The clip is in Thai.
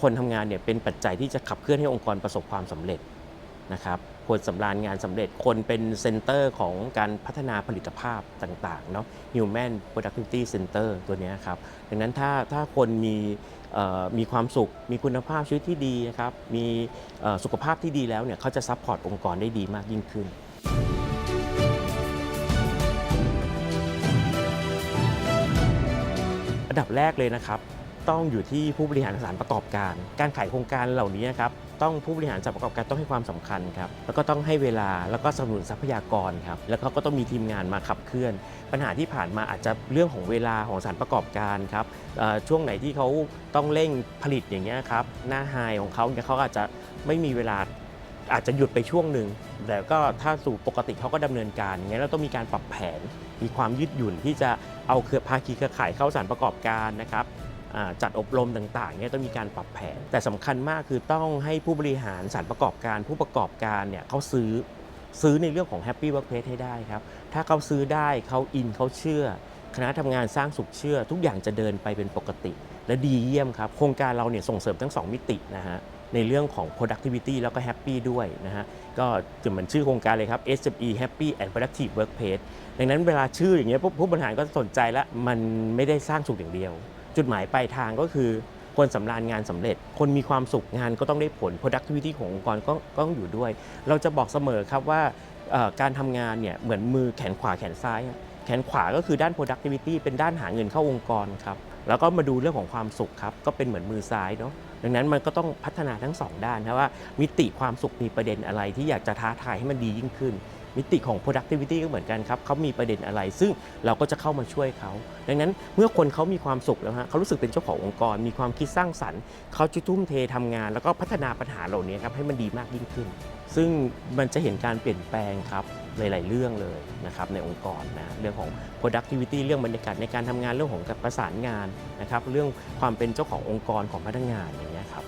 คนทำงานเนี่ยเป็นปัจจัยที่จะขับเคลื่อนให้องค์กรประสบความสำเร็จนะครับคนสำราญงานสำเร็จคนเป็นเซ็นเตอร์ของการพัฒนาผลิตภาพต่างๆเนาะ Human Productivity Center ตัวนี้ครับ ดังนั้นถ้าถ้าคนมีมีความสุข มีคุณภาพชีวิตที่ดีนะครับ มีสุขภาพที่ดีแล้วเนี่ยเขาจะซัพพอร์ตองค์กรได้ดีมากยิ่งขึ้นอันดับแรกเลยนะครับ ต้องอยู่ที่ผู้บริหารสานประกอบการ การขายโครงการเหล่านี้นะครับต้องผู้บริหารสานประกอบการต้องให้ความสำคัญครับแล้วก็ต้องให้เวลาแล้วก็สนับสนุนทรัพยากรครับแล้วเขาก็ต้องมีทีมงานมาขับเคลื่อน ปัญหาที่ผ่านมาอาจจะเรื่องของเวลาของสานประกอบการครับช่วงไหนที่เขาต้องเร่งผลิตอย่างเงี้ยครับหน้าไฮของเขาเนี่ยเขาอาจจะไม่มีเวลาอาจจะหยุดไปช่วงหนึ่งแต่ก็ถ้าสู่ปกติเขาก็ดำเนินการงเงี้ยเราต้องมีการปรับแผน มีความยืดหยุ่นที่จะเอาเครือภาคีเครือข่ายเข้าสานประกอบการนะครับ จัดอบรมต่างๆเนี่ยต้องมีการปรับแผน แต่สำคัญมากคือต้องให้ผู้บริหารสานประกอบการผู้ประกอบการเนี่ยเขาซื้อซื้อในเรื่องของ Happy Workplace ให้ได้ครับ ถ้าเขาซื้อได้เขาอินเขาเชื่อ คณะทำงานสร้างสุขเชื่อ ทุกอย่างจะเดินไปเป็นปกติ และดีเยี่ยมครับ โครงการเราเนี่ยส่งเสริมทั้ง 2 มิตินะฮะในเรื่องของ productivity แล้วก็ happy ด้วยนะฮะ ก็จะเหมือนชื่อโครงการเลยครับ SME Happy and Productive Workplace ดังนั้นเวลาชื่ออย่างเงี้ยผู้ผู้บริหารก็สนใจแล้วมันไม่ได้สร้างสุขอย่างเดียว จุดหมายปลายทางก็คือคนสำราญงานสำเร็จ คนมีความสุขงานก็ต้องได้ผล productivity ขององค์กรก็ก็ต้องอยู่ด้วย เราจะบอกเสมอครับว่าการทำงานเนี่ยเหมือนมือแขนขวาแขนซ้าย แขนขวาก็คือด้าน productivity เป็นด้านหาเงินเข้าองค์กรครับแล้วก็มาดูเรื่องของความสุขครับก็เป็นเหมือนมือซ้ายเนาะดังนั้นมันก็ต้องพัฒนาทั้งสองด้านนะว่ามิติความสุขมีประเด็นอะไรที่อยากจะท้าทายให้มันดียิ่งขึ้น มิติของ productivity ก็เหมือนกันครับเขามีประเด็นอะไร ซึ่งเราก็จะเข้ามาช่วยเขา ดังนั้นเมื่อคนเขามีความสุขแล้วฮะเขารู้สึกเป็นเจ้าขององค์กร มีความคิดสร้างสรรค์เขาจะทุ่มเททำงาน แล้วก็พัฒนาปัญหาเหล่านี้ครับให้มันดีมากยิ่งขึ้น ซึ่งมันจะเห็นการเปลี่ยนแปลงครับหลาย ๆ เรื่องเลยนะครับในองค์กรนะเรื่องของ productivity เรื่องบรรยากาศในการทำงานเรื่องของการประสานงานนะครับเรื่องความเป็นเจ้าขององค์กรของพนักงานอย่างเงี้ยครับ